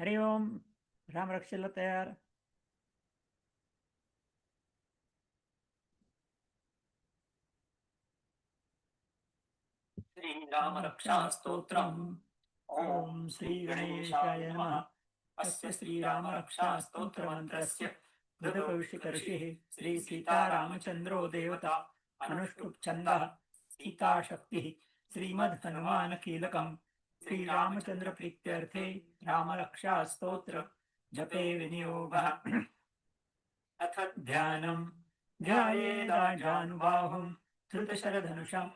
हरि ओम राम रक्षेला तयार. श्रीरामरक्षास्तोत्रम् ॐ श्रीगणेशाय नमः. अस्य श्रीरामरक्षास्तोत्रमन्त्रस्य बुधकविषिकर्षिः श्रीसीतारामचन्द्रो देवता अनुष्टुप्छन्दः सीताशक्तिः श्रीमद्हनुमानकीलकम् श्रीरामचन्द्रप्रीत्यर्थे रामरक्षास्तोत्र जपे विनियोगः। अथ ध्यानम्। ध्यायेदाजानुबाहुम् धृतशरधनुषम्।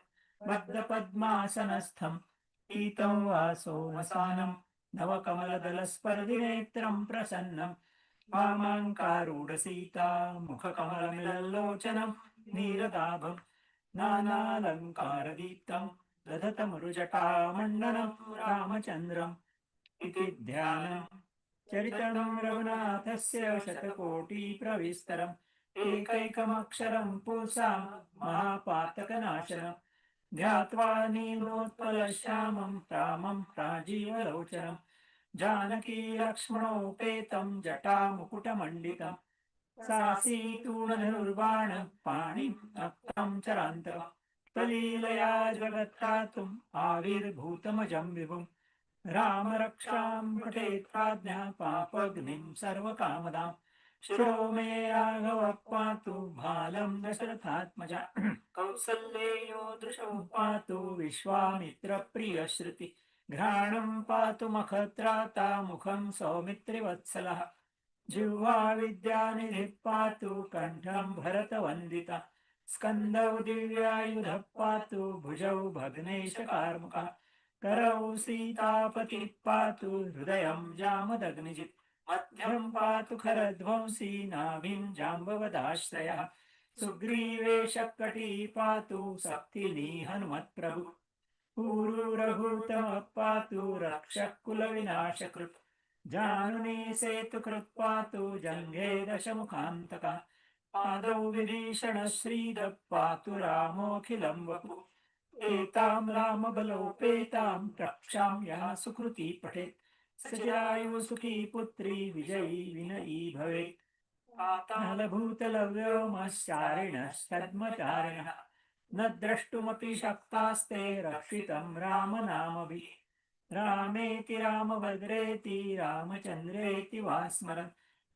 बद्धपद्मासनस्थम् पीतं वासोमसानम् नवकमलदलस्पर्धिनेत्रम् प्रसन्नम्। वामाङ्कारूढसीता मुखकमलमिलल्लोचनम् नीरदाभम् नानालङ्कारदीप्तम्। दधतमरुजटामण्डनम् रामचन्द्रम् इति ध्यानम् चरितम् रघुनाथस्य शतकोटिप्रविस्तरम् एकैकमक्षरम् पुंसाम् महापातकनाशनम् ध्यात्वा नीलोत्पलश्यामम् रामम् राजीवलोचनम् जानकी लक्ष्मणोपेतम् जटामुकुटमण्डितम् सासीतूणधनुर्बाण पाणिम् नक्तम् चरान्तरम् तलीलया जगत्तातुम् आविर्भूतमजम् विभुम्। रामरक्षां पठेत् प्राज्ञा पापग्निम् सर्वकामदाम्। शिरो मे पातु भालं दशरथात्मजा। कौसल्येयोदृशौ पातु विश्वामित्रप्रियश्रुति। घ्राणम् पातु मखत्राता मुखम् सौमित्रिवत्सलः। जिह्वा विद्यानिधिः पातु कण्ठम् भरतवन्दिता। स्कन्दौ दिव्यायुधः पातु भुजौ भग्नेशकार्मुकः करौ सीतापतिः पातु हृदयम् जामदग्निजित् मध्यम् पातु खरध्वंसी नाभिम् जाम्बवदाश्रयः सुग्रीवेशकटी पातु सप्तिनी हनुमत्प्रभु ऊरुरभूतमः पातु रक्षः कुलविनाशकृत् जानुनी सेतुकृत् पातु जङ्घे दशमुखान्तकः आदौ विभीषण श्रीदः पातु रामोऽखिलम् वपु एताम् रामबलोपेताम् रक्षाम् यः सुकृती पठेत्। सजायु सुखी पुत्री विजयी विनयी भवेत्। कालभूतलव्योमश्चारिणस्तद्मचारिणः न द्रष्टुमपि शक्तास्ते रक्षितम् रामनामभिः। रामेति रामभद्रेति रामचन्द्रेति वा स्मरन्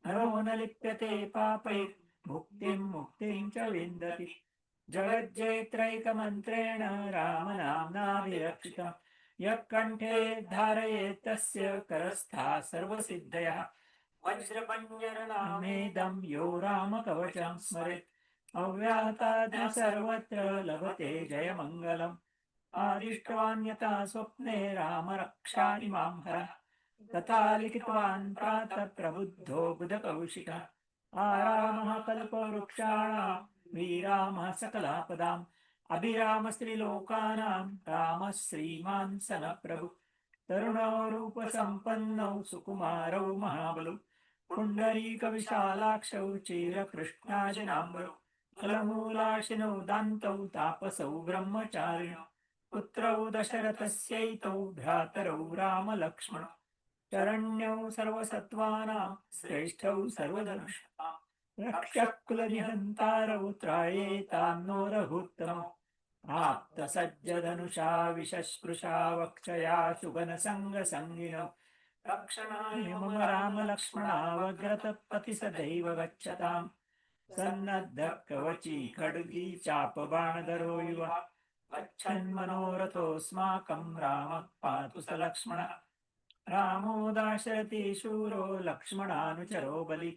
नरो न लिप्यते पापै। मुक्तिं मुक्तिं च विन्दति। जगज्जयत्रैकमन्त्रेण रामनाम्नाभिरक्षितम्। यः कण्ठे धारयेत् तस्य करस्था सर्वसिद्धयः। वज्रपञ्जरनामेदं यो रामकवचं स्मरेत्। अव्याहताद् सर्वत्र लभते जयमङ्गलम्। आदिष्टवान्यथा स्वप्ने रामरक्षाणि मां हरः। तथा लिखितवान् प्रातः प्रबुद्धो बुधकौशिकः। आरामः कल्पवृक्षाणां वीरामः सकलापदाम् अभिरामस्त्रिलोकानां रामः श्रीमान् सनप्रभु तरुणौ रूपसम्पन्नौ सुकुमारौ महाबलौ पुण्डरीकविशालाक्षौ चीरकृष्णाजनाम्बरौ फलमूलाशिनौ दान्तौ तापसौ ब्रह्मचारिणौ पुत्रौ दशरथस्यैतौ भ्रातरौ रामलक्ष्मणौ। शरण्यौ सर्वसत्त्वाना श्रेष्ठौ सर्वधनुषा रक्षः त्रायेतान्नो रघुत्तमौ आप्तसज्जधनुषा विशस्पृशा वक्षया शुभनसङ्गसङ्गिनौ रक्षणाय मम रामलक्ष्मणावग्रतपति सदैव गच्छताम्। सन्नद्धः कवची खड्गी चापबाणधरो युव गच्छन्मनोरथोऽस्माकम् रामः पातु स लक्ष्मणः। रामो दाशरथी शूरो लक्ष्मणानुचरो बलि।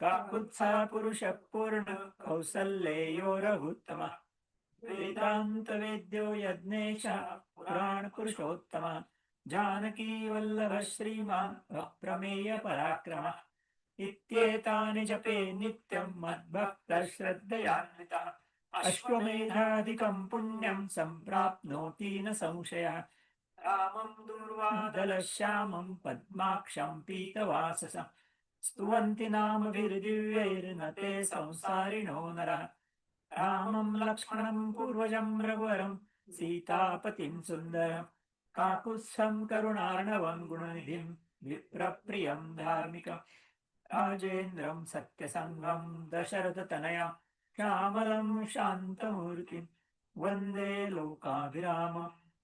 काकुत्सा पुरुषः पूर्ण कौसल्येयो रघुत्तमः वेदान्तवेद्यो यज्ञेशः पुराणपुरुषोत्तमः जानकी वल्लभ श्रीमान् प्रमेय पराक्रमः। इत्येतानि जपे नित्यम् मद्भक्तः श्रद्धयान्वितः। अश्वमेधाधिकम् पुण्यम् सम्प्राप्नोति न संशयः। रामम् दूर्वादल दलश्यामम् पद्माक्षम् पीतवाससम् स्तुवन्ति नामभिर्दिव्यैर्न ते संसारिणो नरः रामम् लक्ष्मणम् पूर्वजम् रघुवरम् सीतापतिम् सुन्दरम् काकुत्स्थम् करुणार्णवम् गुणनिधिम् विप्रप्रियं धार्मिकं राजेन्द्रं सत्यसङ्गं दशरथतनया श्यामलं शान्तमूर्तिं वन्दे लोकाभिराम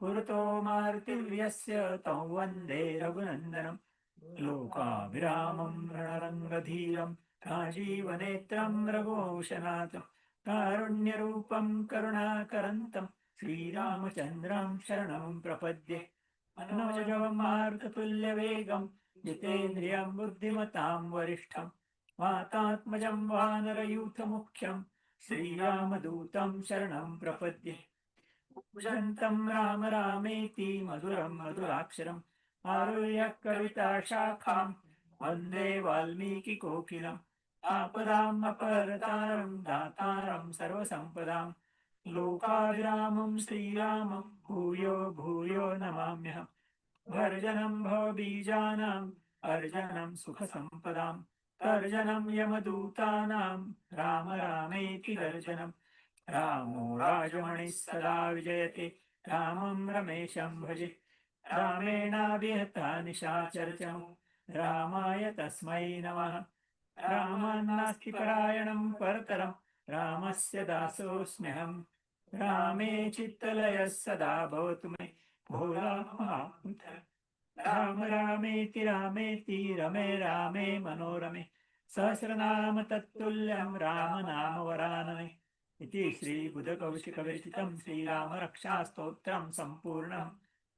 पुरतो मार्तिव्यस्य तं वन्दे रघुनन्दनं लोकाभिरामं रणरङ्गधीरं राजीवनेत्रं रघुवंशनाथं कारुण्यरूपं करुणाकरन्तं श्रीरामचन्द्रं शरणं प्रपद्ये। मनोजवं मारुततुल्यवेगं जितेन्द्रियं बुद्धिमतां वरिष्ठं मातात्मजं वानरयूथमुख्यं श्रीरामदूतं शरणं प्रपद्ये। पूजन्तं राम रामेति मधुरं मधुराक्षरम् आरुह्य कविता शाखाम् वन्दे वाल्मीकिकोकिलम् आपदाम् अपरतारं दातारम् सर्वसम्पदां लोकाभिरामं श्रीरामं भूयो भूयो नमाम्यहम् भर्जनं भवबीजानाम् अर्जनं सुखसम्पदां तर्जनम् यमदूतानाम् राम रामेति गर्जनम् रामो राजमणिः सदा विजयति रामं रमेशं भजे। रामेणाभिहता निशाचर्चम् रामाय तस्मै नमः। रामान्नास्ति परायणं परतरं रामस्य दासोऽस्म्यहम् रामे चित्तलयः सदा भवतु मे भो महापुत्र राम रामेति रामेति रमे रामे मनोरमे। सहस्रनाम तत्तुल्यं राम नाम वरानने इति श्रीबुधकौशिकविरचितं श्रीरामरक्षास्तोत्रं सम्पूर्णं।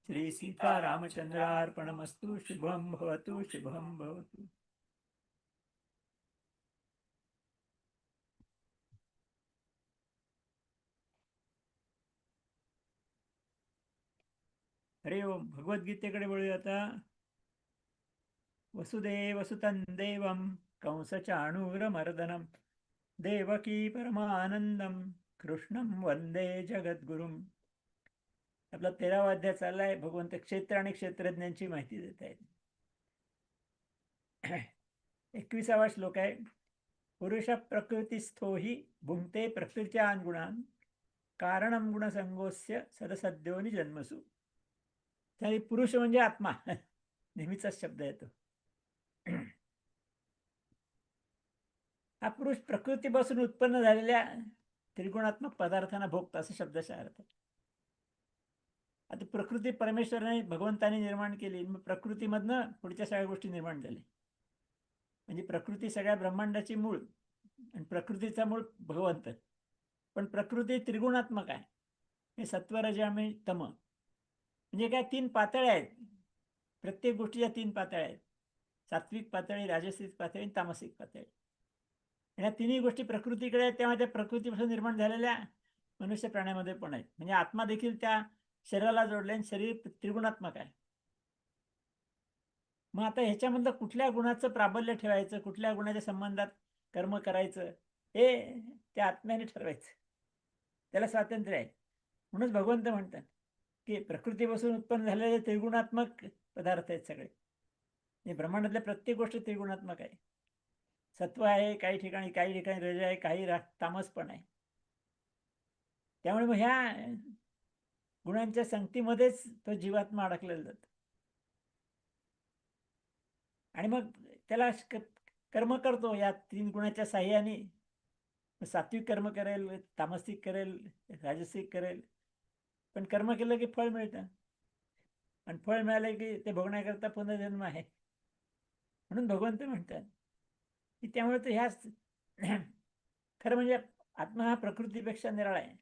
श्रीसीतारामचन्द्रार्पणमस्तु। शुभं भवतु शुभं भवतु। हरि ओम। भगवद्गीतेकडे वळूया आता। वसुदेव सुतं देवं कंसचाणूरमर्दनं देवकी परमानंदम कृष्णं वंदे जगद्गुरुम. आपला तेरावा अध्याय चाललाय. भगवंत क्षेत्र आणि क्षेत्रज्ञांची माहिती देत आहेत. एकविसावा श्लोक आहे. पुरुष प्रकृतीस्थो हि भुंगते प्रकृतीच्या गुणान कारणं गुणसंगोस्य सदसद्योनी जन्मसु त्याने पुरुष म्हणजे आत्मा. नेहमीचाच शब्द येतो हा पुरुष प्रकृतीपासून उत्पन्न झालेल्या त्रिगुणात्मक पदार्थांना भोगत असं शब्दाचा अर्थ. आता प्रकृती परमेश्वराने भगवंताने निर्माण केली मग प्रकृतीमधनं पुढच्या सगळ्या गोष्टी निर्माण झाल्या. म्हणजे प्रकृती सगळ्या ब्रह्मांडाची मूळ आणि प्रकृतीचा मूळ भगवंत. पण प्रकृती त्रिगुणात्मक आहे. हे सत्वरजामी तम. म्हणजे काय? तीन पातळ्या आहेत. प्रत्येक गोष्टीच्या तीन पातळ्या आहेत. सात्विक पातळी राजसिक पातळी आणि तामसिक पातळी. ह्या तिन्ही गोष्टी प्रकृतीकडे आहेत तेव्हा त्या प्रकृतीपासून निर्माण झालेल्या मनुष्य प्राण्यामध्ये पण आहेत. म्हणजे आत्मा देखील त्या शरीराला जोडले आणि शरीर त्रिगुणात्मक आहे. मग आता ह्याच्यामधलं कुठल्या गुणाचं प्राबल्य ठेवायचं कुठल्या गुणाच्या संबंधात कर्म करायचं हे त्या आत्म्याने ठरवायचं. त्याला स्वातंत्र्य आहे. म्हणूनच भगवंत म्हणतात की प्रकृतीपासून उत्पन्न झालेले त्रिगुणात्मक पदार्थ आहेत सगळे. हे ब्रह्मांडातल्या प्रत्येक गोष्ट त्रिगुणात्मक आहे. सत्व आहे काही ठिकाणी काही ठिकाणी रज आहे काही रा तामस पण आहे. त्यामुळे मग ह्या गुणांच्या संगतीमध्येच तो जीवात्मा अडकलेला जातो. आणि मग त्याला कर्म करतो या तीन गुणाच्या साह्याने. सात्विक कर्म करेल तामसिक करेल राजसिक करेल. पण कर्म केलं की फळ मिळतं. आणि फळ मिळालं की ते भोगण्याकरता पुनर्जन्म आहे. म्हणून भगवंत म्हणतात त्यामुळे तर ह्या खरं म्हणजे आत्मा हा प्रकृतीपेक्षा निराळा आहे.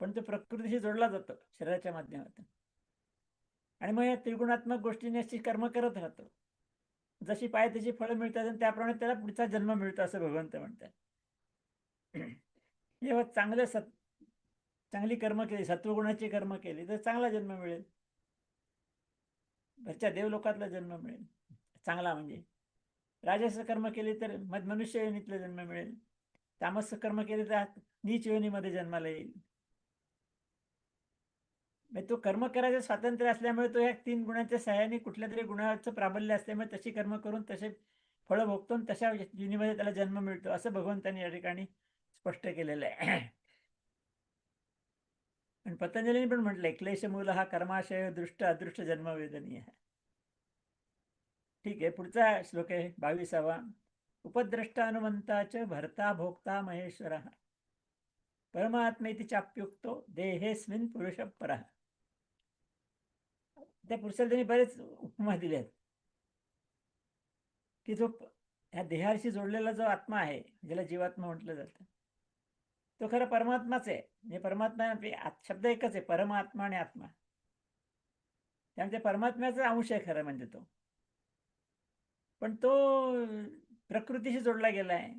पण तो प्रकृतीशी जोडला जातो शरीराच्या माध्यमातून. आणि मग या त्रिगुणात्मक गोष्टीने अशी कर्म करत राहतो. जशी पाय त्याची फळं मिळतात आणि त्याप्रमाणे त्याला पुढचा जन्म मिळतो असं भगवंत म्हणतात. जेव्हा चांगलं सत् चांगली कर्म केली सत्वगुणाची कर्म केली तर चांगला जन्म मिळेल. घरच्या देवलोकातला जन्म मिळेल. चांगला म्हणजे राजस कर्म केले तर मग मनुष्य योनीतला जन्म मिळेल. तामस कर्म केले तर नीच योनीमध्ये जन्माला येईल. म्हणजे तो कर्म करायचं स्वातंत्र्य असल्यामुळे तो या तीन गुणांच्या सहाय्याने कुठल्या तरी गुणाचं प्राबल्य असल्यामुळे तशी कर्म करून तसे फळं भोगतो आणि तशा युनीमध्ये त्याला जन्म मिळतो असं भगवंतांनी या ठिकाणी स्पष्ट केलेलं आहे. आणि पतंजलीने पण म्हटलंय क्लेशमूल हा कर्माशय दृष्ट अदृष्ट जन्मवेदनीय. आहे ठीक आहे पुढचा श्लोक आहे बावीसावा. उपद्रष्टानुमंताच भरता भोक्ता महेश्वर। परमात्मेती चाप्युक्तो देहेस्मिन पुरुष पर। त्या पुरुषाला त्यांनी बरेच उपमा दिले आहेत. की जो ह्या देहाशी जोडलेला जो आत्मा आहे ज्याला जीवात्मा म्हटलं जातं तो खरा परमात्माच आहे. म्हणजे परमात्मा शब्द एकच आहे परमात्मा आणि आत्मा. त्यामुळे परमात्म्याचा अंश आहे खरं म्हणजे तो. पण तो प्रकृतीशी जोडला गेला आहे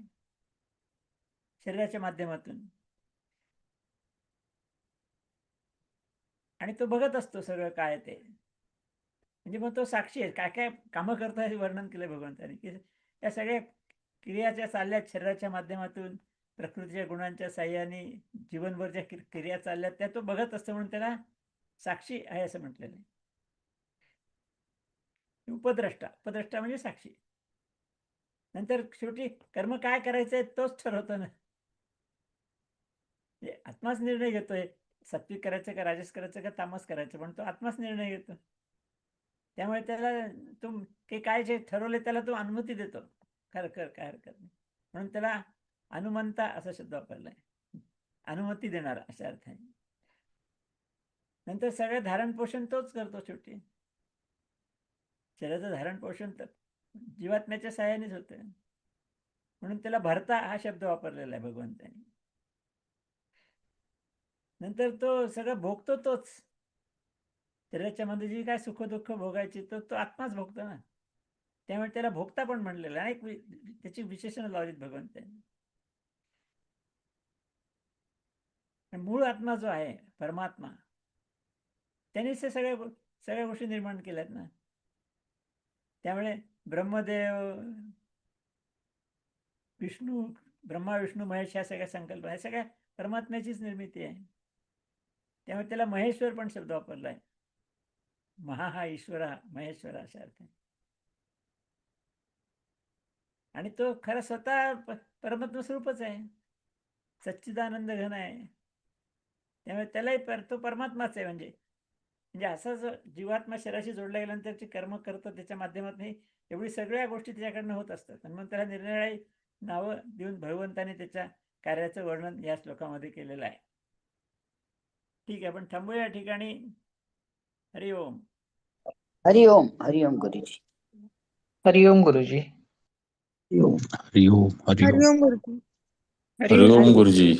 शरीराच्या माध्यमातून. आणि तो बघत असतो सगळं काय ते. म्हणजे मग तो साक्षी आहे. काय काय कामं करतो हे वर्णन केलं भगवंताने. की या सगळ्या क्रियाच्या चालल्यात शरीराच्या माध्यमातून प्रकृतीच्या गुणांच्या साह्याने जीवनभर ज्या क्रिया चालल्यात त्या तो बघत असतो म्हणून त्याला साक्षी आहे असं म्हटलेलं आहे. उपद्रष्टा उपद्रष्टा म्हणजे साक्षी. नंतर शेवटी कर्म काय करायचंय तोच ठरवतो ना. म्हणजे आत्माच निर्णय घेतोय सात्विक करायचं का राजस करायचं का तामस करायचं पण तो आत्माच निर्णय घेतो. त्यामुळे त्याला तुम ते काय जे ठरवले त्याला तो अनुमती देतो. खर कर काय हरकत नाही. म्हणून त्याला अनुमंता असा शब्द वापरलाय. अनुमती देणारा अशा अर्थाने. नंतर सगळं धारण पोषण तोच करतो शेवटी. शरीराचं धारण पोषण तर जीवात्म्याच्या सहाय्यानेच होतं म्हणून त्याला भरता हा शब्द वापरलेला आहे भगवंतानी. नंतर तो सगळं भोगतो तोच. शरीराच्या मध्ये जी काय सुख दुःख भोगायची तर तो आत्माच भोगतो ना. त्यामुळे त्याला भोगता पण म्हणलेलं आहे. त्याची विशेषण लावलीत भगवंतांनी. मूळ आत्मा जो आहे परमात्मा त्यानेच ते सगळ्या सगळ्या गोष्टी निर्माण केल्यात ना. त्यामुळे ब्रह्मदेव विष्णू ब्रह्मा विष्णू महेश ह्या सगळ्या संकल्प ह्या सगळ्या परमात्म्याचीच निर्मिती आहे. त्यामुळे त्याला महेश्वर पण शब्द वापरला आहे. महा हा ईश्वर हा महेश्वर अशा अर्थ आणि तो खरा स्वतः परमात्म परमात्मा स्वरूपच आहे. सच्चिदानंद घन आहे. त्यामुळे त्यालाही पर तो परमात्माच आहे म्हणजे. म्हणजे असा जो जीवात्मा शरीराशी जोडला गेल्यानंतरची कर्म करतो त्याच्या माध्यमातून एवढी सगळ्या गोष्टी त्याच्याकडनं होत असतात. आणि मग त्याला निरनिराळी नावं देऊन भगवंताने त्याच्या कार्याचं वर्णन या श्लोकामध्ये केलेलं आहे. ठीक आहे आपण थांबूया या ठिकाणी. हरि ओम. हरि ओम हरि ओम गुरुजी. हरि ओम गुरुजी. हरि ओम. हरि ओम हरि ओम. हरिओम गुरुजी. हरि ओम गुरुजी.